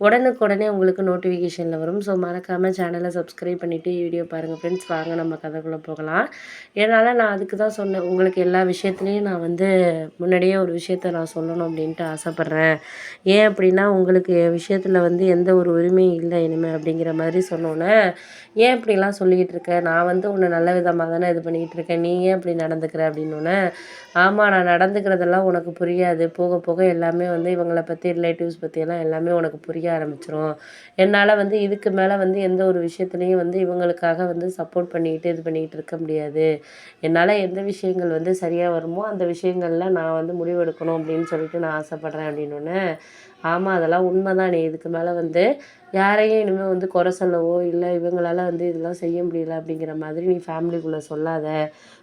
உடனுக்குடனே உங்களுக்கு நோட்டிஃபிகேஷனில் வரும். ஸோ மறக்காமல் சேனலை சப்ஸ்கிரைப் பண்ணிவிட்டு வீடியோ பாருங்கள் ஃப்ரெண்ட்ஸ் வாங்க நம்ம கதைக்குள்ளே போகலாம். ஏன்னால் நான் அதுக்கு தான் சொன்னேன். உங்களுக்கு எல்லா விஷயத்துலேயும் நான் வந்து முன்னாடியே ஒரு விஷயத்த நான் சொல்லணும் அப்படின்ட்டு ஆசைப்பட்றேன். ஏன் அப்படின்னா உங்களுக்கு விஷயத்தில் வந்து எந்த ஒரு உரிமையும் இல்லை இனிமேல் அப்படிங்கிற மாதிரி சொன்னோன்னே ஏன் இப்படிலாம் சொல்லிக்கிட்டு இருக்க? நான் வந்து உன்னை நல்ல விதமாக தானே இது பண்ணிக்கிட்டு இருக்கேன். நீ ஏன் இப்படி நடந்துக்கிற? அப்படின்னோடனே ஆமாம் நான் நடந்துக்கிறதெல்லாம் உனக்கு புரியாது. போக போக எல்லாமே வந்து இவங்களை பற்றி ரிலேட்டிவ்ஸ் பற்றியெல்லாம் எல்லாமே உனக்கு புரியாது. ஆரம்பிச்சிரும். என்னால் வந்து இதுக்கு மேலே வந்து எந்த ஒரு விஷயத்துலையும் வந்து இவங்களுக்காக வந்து சப்போர்ட் பண்ணிக்கிட்டு இது பண்ணிக்கிட்டு இருக்க முடியாது. என்னால் எந்த விஷயங்கள் வந்து சரியாக வருமோ அந்த விஷயங்களில் நான் வந்து முடிவெடுக்கணும் அப்படின்னு சொல்லிட்டு நான் ஆசைப்பட்றேன் அப்படின்னோடனே ஆமாம் அதெல்லாம் உண்மை தான் நீ இதுக்கு மேலே வந்து யாரையும் இனிமேல் வந்து குறை சொல்லவோ இல்லை இவங்களால வந்து இதெல்லாம் செய்ய முடியல அப்படிங்கிற மாதிரி நீ ஃபேமிலிக்குள்ளே சொல்லாத.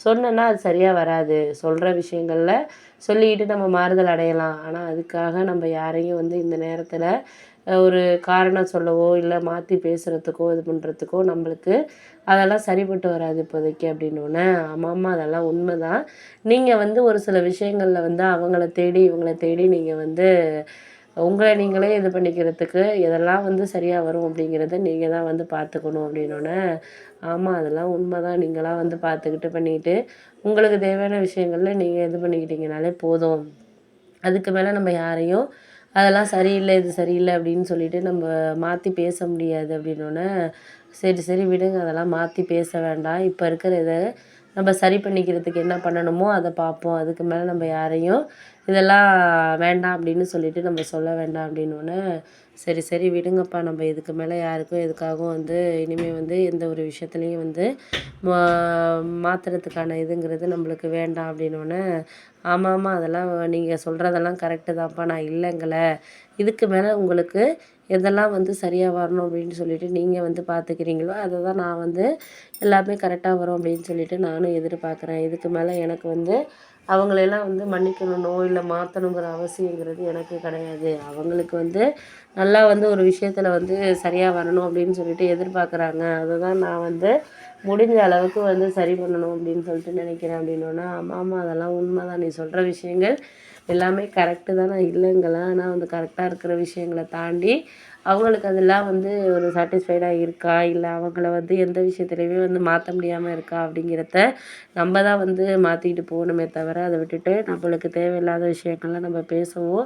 சொன்னேன்னா அது சரியாக வராது. சொல்கிற விஷயங்களில் சொல்லிக்கிட்டு நம்ம மாறுதல் அடையலாம். ஆனால் அதுக்காக நம்ம யாரையும் வந்து இந்த நேரத்தில் ஒரு காரணம் சொல்லவோ இல்லை மாற்றி பேசுகிறதுக்கோ இது பண்ணுறதுக்கோ நம்மளுக்கு அதெல்லாம் சரிப்பட்டு வராது இப்போதைக்கு அப்படின்னோடனே ஆமாம்மா அதெல்லாம் உண்மை தான் நீங்கள் வந்து ஒரு சில விஷயங்களில் வந்து அவங்கள தேடி இவங்கள தேடி நீங்கள் வந்து உங்களை நீங்களே இது பண்ணிக்கிறதுக்கு எதெல்லாம் வந்து சரியாக வரும் அப்படிங்கிறத நீங்கள் தான் வந்து பார்த்துக்கணும் அப்படின்னோடனே ஆமாம் அதெல்லாம் உண்மை தான் நீங்களாம் வந்து பார்த்துக்கிட்டு பண்ணிக்கிட்டு உங்களுக்கு தேவையான விஷயங்களில் நீங்கள் இது பண்ணிக்கிட்டீங்கனாலே போதும். அதுக்கு மேலே நம்ம யாரையும் அதெல்லாம் சரியில்லை இது சரியில்லை அப்படின்னு சொல்லிட்டு நம்ம மாற்றி பேச முடியாது அப்படின்னோடனே சரி சரி விடுங்க. அதெல்லாம் மாற்றி பேச வேண்டாம். இப்போ இருக்கிற இதை நம்ம சரி பண்ணிக்கிறதுக்கு என்ன பண்ணணுமோ அதை பார்ப்போம். அதுக்கு மேலே நம்ம யாரையும் இதெல்லாம் வேண்டாம் அப்படின்னு சொல்லிட்டு நம்ம சொல்ல வேண்டாம் அப்படின்னோடனே சரி சரி விடுங்கப்பா. நம்ம இதுக்கு மேலே யாருக்கும் எதுக்காகவும் வந்து இனிமேல் வந்து எந்த ஒரு விஷயத்துலையும் வந்து மா மாற்றுறதுக்கான இதுங்கிறது நம்மளுக்கு வேண்டாம் அப்படின்னோடனே ஆமாம் ஆமாம் அதெல்லாம் நீங்கள் சொல்கிறதெல்லாம் கரெக்டு தான்ப்பா. நான் இல்லைங்களே. இதுக்கு மேலே உங்களுக்கு எதெல்லாம் வந்து சரியாக வரணும் அப்படின்னு சொல்லிட்டு நீங்கள் வந்து பார்த்துக்கிறீங்களோ அதை தான் நான் வந்து எல்லாமே கரெக்டாக வரும் அப்படின்னு சொல்லிட்டு நானும் எதிர்பார்க்குறேன். இதுக்கு மேலே எனக்கு வந்து அவங்களெல்லாம் வந்து மன்னிக்கணும்னோ இல்லை மாற்றணுங்கிற அவசியங்கிறது எனக்கு கிடையாது. அவங்களுக்கு வந்து நல்லா வந்து ஒரு விஷயத்தில் வந்து சரியாக வரணும் அப்படின்னு சொல்லிட்டு எதிர்பார்க்குறாங்க. அதை தான் நான் வந்து முடிஞ்ச அளவுக்கு வந்து சரி பண்ணணும் அப்படின்னு சொல்லிட்டு நினைக்கிறேன் அப்படின்னோன்னா ஆமாம் ஆமாம் அதெல்லாம் உண்மை தான் நீ சொல்கிற விஷயங்கள் எல்லாமே கரெக்டு தான். நான் இல்லைங்களா? ஆனால் வந்து கரெக்டாக இருக்கிற விஷயங்களை தாண்டி அவங்களுக்கு அதெல்லாம் வந்து ஒரு சாட்டிஸ்ஃபைடாக இருக்கா? இல்லை அவங்கள வந்து எந்த விஷயத்துலையுமே வந்து மாற்ற முடியாமல் இருக்கா? அப்படிங்கிறத நம்ம தான் வந்து மாற்றிக்கிட்டு போகணுமே தவிர அதை விட்டுட்டு நம்மளுக்கு தேவையில்லாத விஷயங்கள்லாம் நம்ம பேசவோ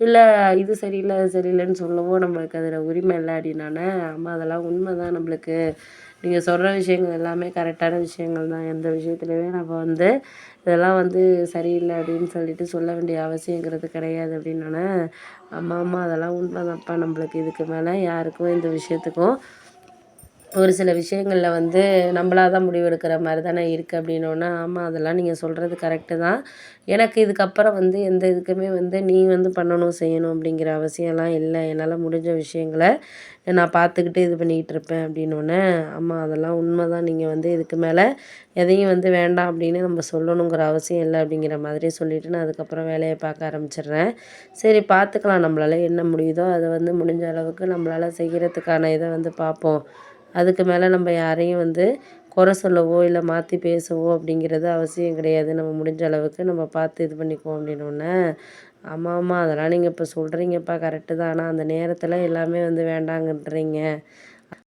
இல்லை இது சரியில்லை அது சரியில்லைன்னு சொல்லவோ நம்மளுக்கு அதில் உரிமை இல்லை அப்படின்னானே ஆமாம் அதெல்லாம் உண்மை தான் நம்மளுக்கு. நீங்கள் சொல்கிற விஷயங்கள் எல்லாமே கரெக்டான விஷயங்கள் தான். எந்த விஷயத்துலையுமே நம்ம வந்து இதெல்லாம் வந்து சரியில்லை அப்படின்னு சொல்லிட்டு சொல்ல வேண்டிய அவசியங்கிறது கிடையாது அப்படின்னோடனே அம்மா அம்மா அதெல்லாம் உண்மைதான்ப்பா. நம்மளுக்கு இதுக்கு மேலே யாருக்கும் இந்த விஷயத்துக்கும் ஒரு சில விஷயங்களில் வந்து நம்மளாக தான் முடிவெடுக்கிற மாதிரி தானே இருக்குது அப்படின்னோடனே ஆமாம் அதெல்லாம் நீங்கள் சொல்கிறது கரெக்டு தான். எனக்கு இதுக்கப்புறம் வந்து எந்த இதுக்குமே வந்து நீ வந்து பண்ணணும் செய்யணும் அப்படிங்கிற அவசியம்லாம் இல்லை. என்னால் முடிஞ்ச விஷயங்களை நான் பார்த்துக்கிட்டு இது பண்ணிக்கிட்டு இருப்பேன் அப்படின்னோடனே ஆமாம் அதெல்லாம் உண்மை தான் நீங்கள் வந்து இதுக்கு மேலே எதையும் வந்து வேண்டாம் அப்படின்னு நம்ம சொல்லணுங்கிற அவசியம் இல்லை அப்படிங்கிற மாதிரி சொல்லிவிட்டு நான் அதுக்கப்புறம் வேலையை பார்க்க ஆரம்பிச்சிடுறேன். சரி பார்த்துக்கலாம். நம்மளால் என்ன முடியுதோ அதை வந்து முடிஞ்ச அளவுக்கு நம்மளால் செய்கிறதுக்கான இதை வந்து பார்ப்போம். அதுக்கு மேலே நம்ம யாரையும் வந்து குறை சொல்லவோ இல்லை மாற்றி பேசவோ அப்படிங்கிறது அவசியம் கிடையாது. நம்ம முடிஞ்ச அளவுக்கு நம்ம பார்த்து இது பண்ணிக்குவோம் அப்படின்னோடனே ஆமாம் ஆமாம் அதெல்லாம் நீங்கள் இப்போ சொல்கிறீங்கப்பா கரெக்டு தான். ஆனால் அந்த நேரத்தில் எல்லாமே வந்து வேண்டாங்கன்றீங்க.